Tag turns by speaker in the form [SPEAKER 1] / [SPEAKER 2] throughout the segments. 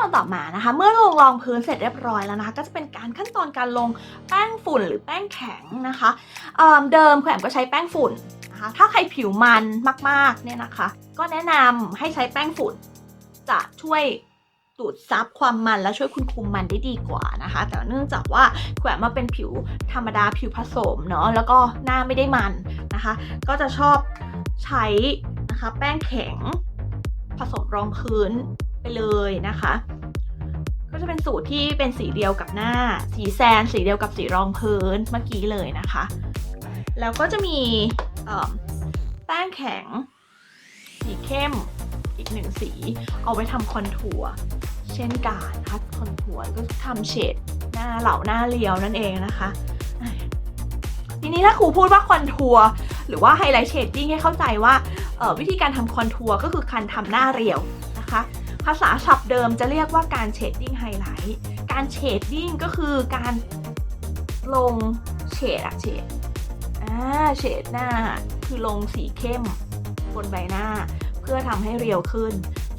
[SPEAKER 1] ตอนต่อมานะคะ เมื่อลงรองพื้นเสร็จเรียบร้อยแล้วนะคะ ก็จะเป็นการขั้นตอนการลงแป้งฝุ่นหรือแป้งแข็งนะคะเเดิมแขวมก็ใช้แป้งฝุ่นนะคะ ถ้าใครผิวมันมากๆเนี่ยนะคะ ก็แนะนำให้ใช้แป้งฝุ่น จะช่วยดูดซับความมันและช่วยคุณคุมมันได้ดีกว่านะคะ แต่เนื่องจากว่าแขวมมาเป็นผิวธรรมดาผิวผสมเนาะแล้วก็หน้าไม่ได้มันนะคะ ก็จะชอบใช้นะคะแป้งแข็งผสมรองพื้น ไปเลยนะคะ ก็จะเป็นสูตรที่เป็นสีเดียวกับหน้า สีแซนสีเดียวกับสีรองพื้นเมื่อกี้เลยนะคะ แล้วก็จะมีแป้งแข็ง สีเข้มอีกหนึ่งสี เอาไว้ทำคอนทัวร์เช่นกันนะคะคอนทัวร์ก็ทำเฉดหน้าเหล่าหน้าเรียวนั่นเองนะคะทีนี้ถ้าครูพูดว่าคอนทัวร์หรือว่าไฮไลท์เชดดิ้งให้เข้าใจว่าวิธีการทำคอนทัวร์ก็คือการทำหน้าเรียว ภาษาศัพท์เดิมจะเรียกว่าการเชดดิ้งไฮไลท์การเชดดิ้งก็คือการลงเฉดอะเฉดอ่าเฉดหน้าคือลงสีเข้มบนใบหน้า เพื่อทำให้เรียวขึ้น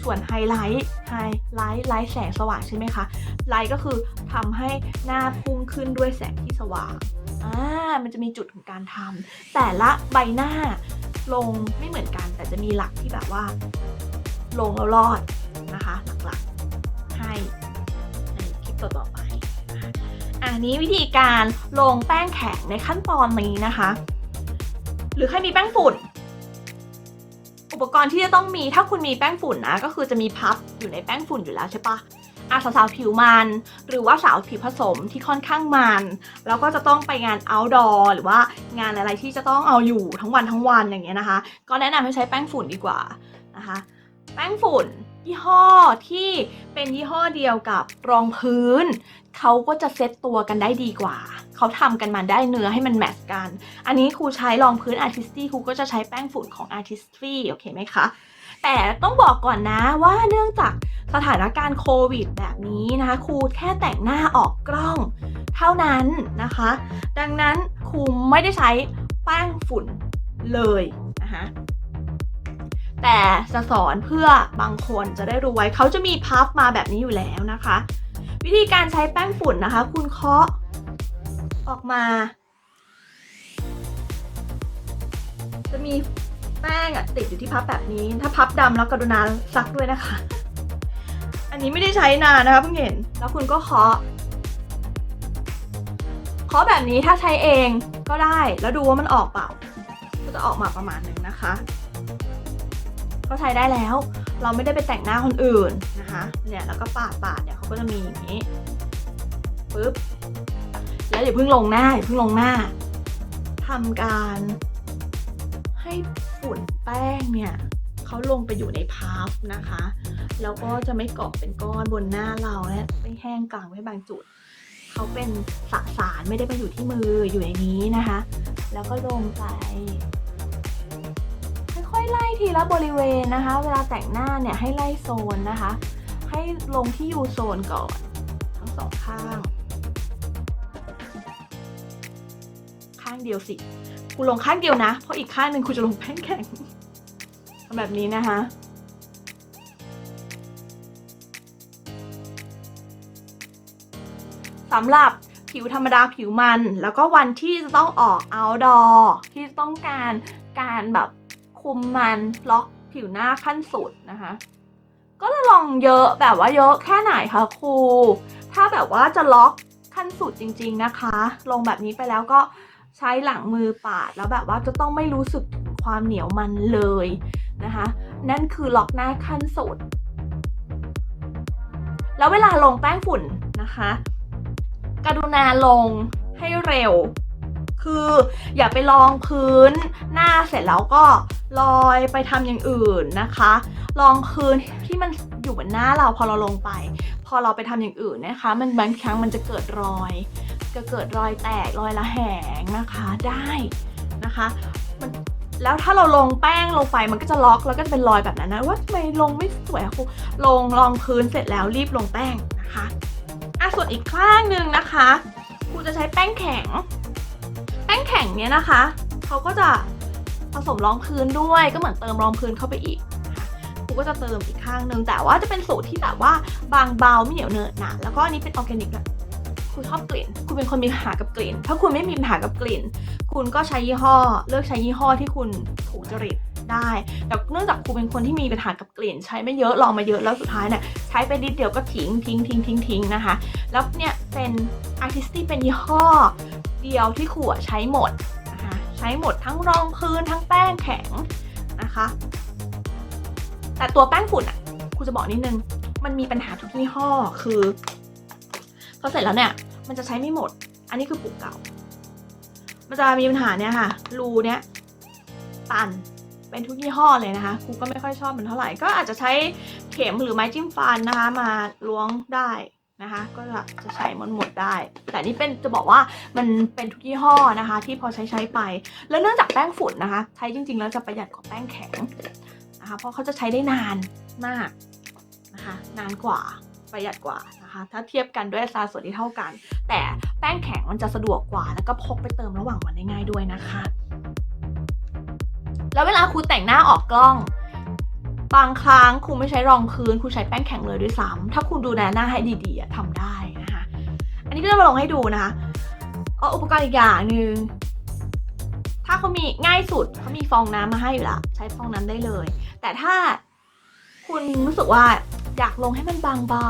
[SPEAKER 1] ส่วนไฮไลท์ไฮไลท์ไลท์แสงสว่างใช่ไหมคะไลท์ก็คือทำให้หน้าพุ่งขึ้นด้วยแสงที่สว่างอ่ามันจะมีจุดของการทำแต่ละใบหน้าลงไม่เหมือนกันแต่จะมีหลักที่แบบว่า ลงแล้วรอด นะคะหลักๆให้ในคลิปต่อๆไปอันนี้วิธีการลงแป้งแข็งในขั้นตอนนี้นะคะ หรือใครมีแป้งฝุ่น อุปกรณ์ที่จะต้องมีถ้าคุณมีแป้งฝุ่นนะก็คือจะมีพับอยู่ในแป้งฝุ่นอยู่แล้วใช่ปะอาสาวๆผิวมัน หรือว่าสาวผิวผสมที่ค่อนข้างมัน แล้วก็จะต้องไปงาน outdoor หรือว่างานอะไรที่จะต้องเอาอยู่ทั้งวันทั้งวันอย่างเงี้ยนะคะ ก็แนะนำให้ใช้แป้งฝุ่นดีกว่านะคะ แป้งฝุ่น ยี่ห้อที่เป็นยี่ห้อเดียวกับรองพื้น เขาก็จะเซ็ตตัวกันได้ดีกว่า เขาทำกันมาได้เนื้อให้มันแมทช์กัน อันนี้ครูใช้รองพื้น Artisty ครูก็จะใช้แป้งฝุ่นของ Artistry โอเคไหมคะ แต่ต้องบอกก่อนนะว่าเนื่องจากสถานการณ์โควิดแบบนี้นะคะครูแค่แต่งหน้าออกกล้อง เท่านั้นนะคะ ดังนั้นครูไม่ได้ใช้แป้งฝุ่นเลยนะคะ แต่จะสอนเพื่อบางคนจะได้รู้ไว้เขาจะมีพับมาแบบนี้อยู่แล้วนะคะ วิธีการใช้แป้งฝุ่นนะคะ คุณเคาะออกมา จะมีแป้งอะติดอยู่ที่พับแบบนี้ ถ้าพับดำแล้วกรุณาซักด้วยนะคะ อันนี้ไม่ได้ใช้นานนะคะเพิ่งเห็น แล้วคุณก็เคาะเคาะแบบนี้ถ้าใช้เองก็ได้แล้วดูว่ามันออกเปล่า ก็จะออกมาประมาณหนึ่งนะคะ ก็ใช้ได้แล้ว เราไม่ได้ไปแต่งหน้าคนอื่นนะคะเนี่ยแล้วก็ปาดปาดเนี่ยเขาก็จะมีอย่างนี้ปึ๊บแล้วอย่าเพิ่งลงหน้าอย่าเพิ่งลงหน้าทำการให้ฝุ่นแป้งเนี่ยเขาลงไปอยู่ในพับนะคะ แล้วก็จะไม่เกาะเป็นก้อนบนหน้าเราและไม่แห้งกลางไว้บางจุดเขาเป็นสสารไม่ได้ไปอยู่ที่มืออยู่ในนี้นะคะ แล้วก็ลงไป อยๆ ไล่ทีละบริเวณนะคะ เวลาแต่งหน้าเนี่ยให้ไล่โซนนะคะ ให้ลงที่ยูโซนก่อน ทั้งสองข้าง ข้างเดียวสิกูลงข้างเดียวนะ เพราะอีกข้างหนึ่งกูจะลงแป้งแข็งทำแบบนี้นะคะสำหรับผิวธรรมดาผิวมัน แล้วก็วันที่จะต้องออก outdoor ที่ต้องการการแบบ คุมมันล็อกผิวหน้าขั้นสุดนะคะ ก็ลองเยอะแบบว่าเยอะแค่ไหนคะครู ถ้าแบบว่าจะล็อกขั้นสุดจริง ๆนะคะ ลงแบบนี้ไปแล้วก็ใช้หลังมือปาดแล้วแบบว่าจะต้องไม่รู้สึกความเหนียวมันเลยนะคะ นั่นคือล็อกหน้าขั้นสุด แล้วเวลาลงแป้งฝุ่นนะคะ กรุณาลงให้เร็ว คืออย่าไปลองพื้นหน้าเสร็จแล้วก็ลอยไปทำอย่างอื่นนะคะลองพื้นที่มันอยู่บนหน้าเราพอเราลงไป พอเราไปทำอย่างอื่นนะคะ มันบางครั้งมันจะเกิดรอยจะเกิดรอยแตกรอยระแหงนะคะได้นะคะมันแล้วถ้าเราลงแป้งลงไปมันก็จะล็อกแล้วก็จะเป็นรอยแบบนั้นนะว่าทำไมลงไม่สวยครูลงรองพื้นเสร็จแล้วรีบลงแป้งนะคะอะส่วนอีกข้างหนึ่งนะคะครูจะใช้แป้งแข็ง แข็งเนี้ยนะคะเขาก็จะผสมรองพื้นด้วยก็เหมือนเติมรองพื้นเข้าไปอีกครูก็จะเติมอีกข้างหนึ่งแต่ว่าจะเป็นสูตรที่แบบว่าบางเบาไม่เหนียวเนอะหนะแล้วก็อันนี้เป็นออร์แกนิกด้วยคุณชอบกลิ่น คุณเป็นคนมีปัญหากับกลิ่น ถ้าคุณไม่มีปัญหากับกลิ่น คุณก็ใช้ยี่ห้อ เลือกใช้ยี่ห้อที่คุณถูกจริตได้ แต่เนื่องจากครูเป็นคนที่มีปัญหากับกลิ่น ใช้ไม่เยอะลองมาเยอะแล้วสุดท้ายเนี่ยใช้ไปนิดเดียวก็ทิ้งทิ้งทิ้งทิ้งทิ้งนะคะ แล้วเนี่ยเป็น artistic เป็นยี่ห้อ เดียวที่ครูอะใช้หมดนะคะใช้หมดทั้งรองพื้นทั้งแป้งแข็งนะคะ แต่ตัวแป้งฝุ่นอะครูจะบอกนิดนึง มันมีปัญหาทุกยี่ห้อคือพอเสร็จแล้วเนี่ยมันจะใช้ไม่หมด อันนี้คือปลูกเก่า มันจะมีปัญหาเนี่ยค่ะ รูเนี้ยตันเป็นทุกยี่ห้อเลยนะคะครูก็ไม่ค่อยชอบมันเท่าไหร่ ก็อาจจะใช้เข็มหรือไม้จิ้มฟันนะคะ มาล้วงได้ นะคะ ก็จะจะใช้มันหมดได้ แต่นี่เป็นจะบอกว่ามันเป็นทุกยี่ห้อนะคะ ที่พอใช้ใช้ไป แล้วเนื่องจากแป้งฝุ่นนะคะ ใช้จริง ๆ แล้วจะประหยัดกว่าแป้งแข็งนะคะ เพราะเขาจะใช้ได้นานมากนะคะ นานกว่าประหยัดกว่านะคะ ถ้าเทียบกันด้วยอัตราส่วนที่เท่ากัน แต่แป้งแข็งมันจะสะดวกกว่า แล้วก็พกไปเติมระหว่างวันได้ง่ายด้วยนะคะ แล้วเวลาครูแต่งหน้าออกกล้อง บางครั้งครูไม่ใช้รองพื้นครูใช้แป้งแข็งเลยด้วยซ้ำถ้าคุณดูแลหน้าให้ดีๆทำได้นะคะ อันนี้ก็จะมาลองให้ดูนะคะเอาอุปกรณ์อีกอย่างหนึ่งถ้าเขามีง่ายสุดเขามีฟองน้ำมาให้อยู่ละใช้ฟองน้ำได้เลย แต่ถ้าคุณรู้สึกว่าอยากลงให้มันบางเบา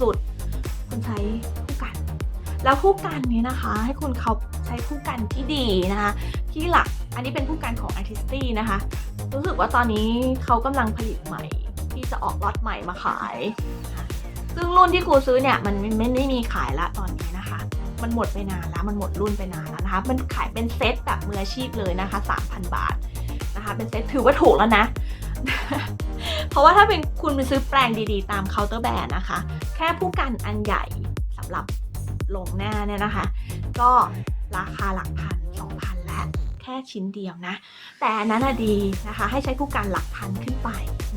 [SPEAKER 1] สุดๆ คุณใช้คู่กัน แล้วคู่กันนี้นะคะ ให้คุณเขาใช้คู่กันที่ดีนะคะ ที่หลัก อันนี้เป็นคู่กันของ Artisty นะคะ รู้สึกว่าตอนนี้เขากำลังผลิตใหม่ ที่จะออกล็อตใหม่มาขาย ซึ่งรุ่นที่ครูซื้อเนี่ย มันไม่ไม่มีขายละตอนนี้นะคะ มันหมดไปนานแล้วมันหมดรุ่นไปนานแล้วนะคะ มันขายเป็นเซตแบบมืออาชีพเลยนะคะ 3,000 บาทนะคะ เป็นเซตถือว่าถูกแล้วนะ เพราะว่าถ้าเป็นคุณไปซื้อแปลงดีๆ ตามเคาน์เตอร์แบรนด์นะคะ แค่ผู้กันอันใหญ่สำหรับลงหน้าเนี่ยนะคะ ก็ราคาหลักพันสองพันล ค่ชิ้นเดียวนะ แต่อันนั้นอะดีนะคะ ให้ใช้ผู้กันหลักพันขึ้นไป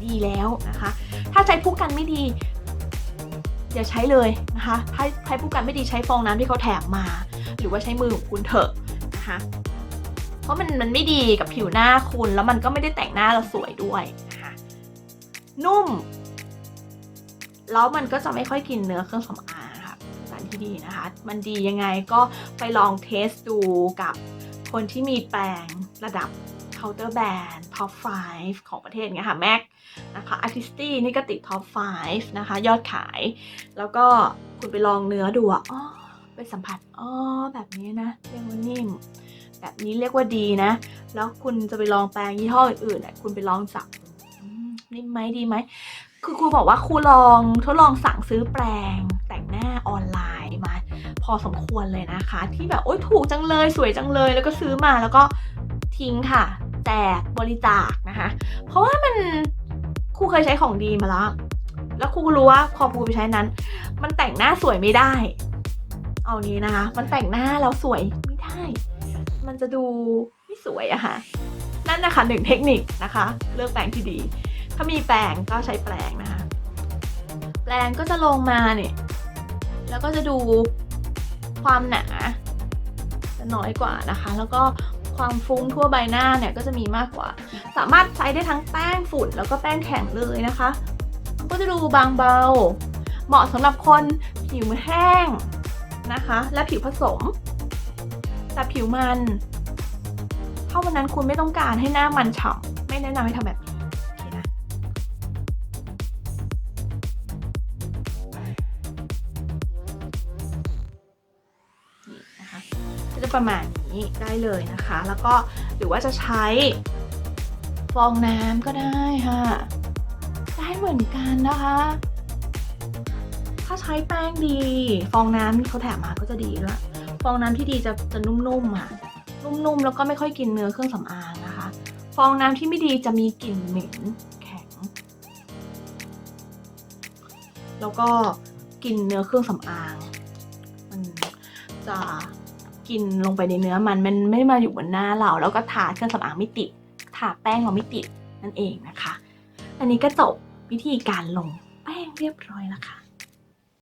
[SPEAKER 1] ดีแล้วนะคะ ถ้าใช้ผู้กันไม่ดีอย่าใช้เลยนะคะ ถ้าใช้ผู้กันไม่ดีใช้ฟองน้ำที่เขาแถมมา หรือว่าใช้มือของคุณเถอะนะคะ เพราะมันมันไม่ดีกับผิวหน้าคุณแล้วมันก็ไม่ได้แต่งหน้าเราสวยด้วยนะคะนุ่ม แล้วมันก็จะไม่ค่อยกินเนื้อเครื่องสำอางค่ะสารที่ดีนะคะ มันดียังไงก็ไปลองเทสดูกับ คนที่มีแปรงระดับ counter band top 5 ของประเทศเงี้ยค่ะ MAC นะคะ Artisty นี่ก็ติด top 5 นะคะ ยอดขาย แล้วก็คุณไปลองเนื้อดูอะอ๋อไปสัมผัสอ๋อแบบนี้นะเรียกว่านิ่ม แบบนี้เรียกว่าดีนะ แล้วคุณจะไปลองแปรงยี่ห้ออื่นๆเนี่ยคุณไปลองจับอืมนิ่มไหมดีไหมคือครูบอกว่าครูลองทดลองสั่งซื้อแปรงแต่งหน้าออนไลน์ มาพอสมควรเลยนะคะ ที่แบบโอ๊ยถูกจังเลยสวยจังเลย แล้วก็ซื้อมาแล้วก็ทิ้งค่ะ แจกบริจาคนะคะ เพราะว่ามันครูเคยใช้ของดีมาแล้วแล้วครูรู้ว่าพอครูไปใช้นั้น มันแต่งหน้าสวยไม่ได้ เอางี้นะคะ มันแต่งหน้าแล้วสวยไม่ได้ มันจะดูไม่สวยอะค่ะนั่นนะคะหนึ่งเทคนิคนะคะ เลือกแปรงที่ดี ถ้ามีแปรงก็ใช้แปรงนะคะ แปรงก็จะลงมาเนี่ย แล้วก็จะดูความหนาจะน้อยกว่านะคะ แล้วก็ความฟุ้งทั่วใบหน้าเนี่ยก็จะมีมากกว่า สามารถใช้ได้ทั้งแป้งฝุ่นแล้วก็แป้งแข็งเลยนะคะ ก็จะดูบางเบา เหมาะสำหรับคนผิวแห้งนะคะ และผิวผสม แต่ผิวมัน ถ้าวันนั้นคุณไม่ต้องการให้หน้ามันฉ่ำไม่แนะนำให้ทำแบบ ประมาณนี้ได้เลยนะคะ แล้วก็หรือว่าจะใช้ฟองน้ำก็ได้ค่ะ ได้เหมือนกันนะคะ ถ้าใช้แป้งดี ฟองน้ำที่เขาแถมมาก็จะดีด้วยฟองน้ำที่ดีจะจะนุ่มๆค่ะนุ่มๆแล้วก็ไม่ค่อยกินเนื้อเครื่องสำอางนะคะ ฟองน้ำที่ไม่ดีจะมีกลิ่นเหม็นแข็ง แล้วก็กินเนื้อเครื่องสำอาง มันจะ กินลงไปในเนื้อมันมันไม่มาอยู่บนหน้าเรา แล้วก็ทาเครื่องสำอางไม่ติดทาแป้งเราไม่ติดนั่นเองนะคะ อันนี้ก็จบวิธีการลงแป้งเรียบร้อยแล้วค่ะ